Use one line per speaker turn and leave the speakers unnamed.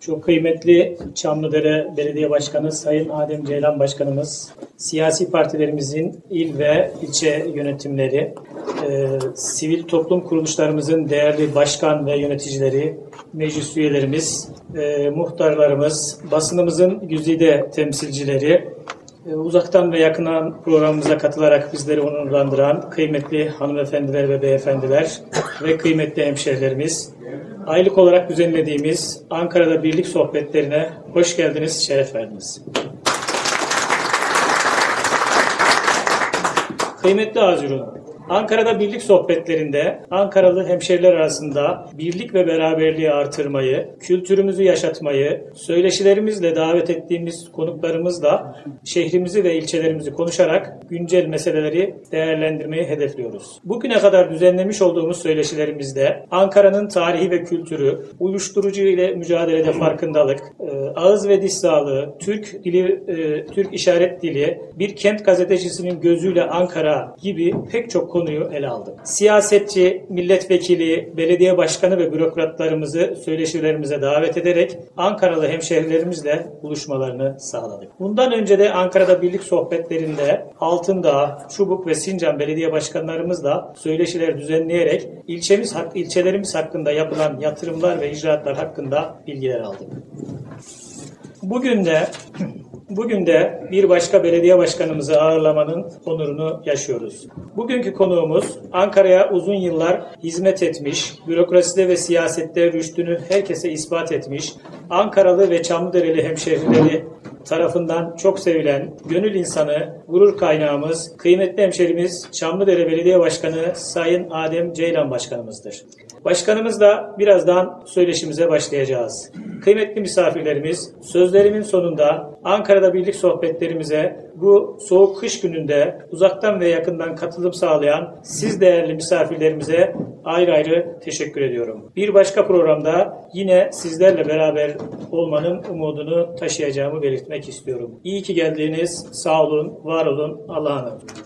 Çok kıymetli Çamlıdere Belediye Başkanı Sayın Adem Ceylan Başkanımız, siyasi partilerimizin il ve ilçe yönetimleri, e, sivil toplum kuruluşlarımızın değerli başkan ve yöneticileri, meclis üyelerimiz, e, muhtarlarımız, basınımızın güzide temsilcileri, e, uzaktan ve yakından programımıza katılarak bizleri onurlandıran kıymetli hanımefendiler ve beyefendiler ve kıymetli hemşehrilerimiz, aylık olarak düzenlediğimiz Ankara'da Birlik Sohbetlerine hoş geldiniz, şeref verdiniz. Kıymetli Azurun, Ankara'da birlik sohbetlerinde Ankaralı hemşeriler arasında birlik ve beraberliği artırmayı, kültürümüzü yaşatmayı, söyleşilerimizle davet ettiğimiz konuklarımızla şehrimizi ve ilçelerimizi konuşarak güncel meseleleri değerlendirmeyi hedefliyoruz. Bugüne kadar düzenlemiş olduğumuz söyleşilerimizde Ankara'nın tarihi ve kültürü, uyuşturucu ile mücadelede farkındalık, e, ağız ve diş sağlığı, Türk dili, e, Türk işaret dili, bir kent gazetecisinin gözüyle Ankara gibi pek çok konuyu ele aldık. Siyasetçi, milletvekili, belediye başkanı ve bürokratlarımızı söyleşilerimize davet ederek Ankaralı hemşehrilerimizle buluşmalarını sağladık. Bundan önce de Ankara'da birlik sohbetlerinde Altındağ, Çubuk ve Sincan belediye başkanlarımızla söyleşiler düzenleyerek ilçemiz, ilçelerimiz hakkında yapılan yatırımlar ve icraatlar hakkında bilgiler aldık. Bugün de Bugün de bir başka belediye başkanımızı ağırlamanın onurunu yaşıyoruz. Bugünkü konuğumuz Ankara'ya uzun yıllar hizmet etmiş, bürokraside ve siyasette rüştünü herkese ispat etmiş, Ankaralı ve Çamlıdereli hemşehrileri tarafından çok sevilen, gönül insanı, gurur kaynağımız, kıymetli hemşerimiz Çamlıdere Belediye Başkanı Sayın Adem Ceylan Başkanımızdır. Başkanımızla birazdan söyleşimize başlayacağız. Kıymetli misafirlerimiz, sözlerimin sonunda Ankara'da birlik sohbetlerimize bu soğuk kış gününde uzaktan ve yakından katılım sağlayan siz değerli misafirlerimize ayrı ayrı teşekkür ediyorum. Bir başka programda yine sizlerle beraber olmanın umudunu taşıyacağımı belirtmek istiyorum. İyi ki geldiniz. Sağ olun, var olun. Allah'a emanet.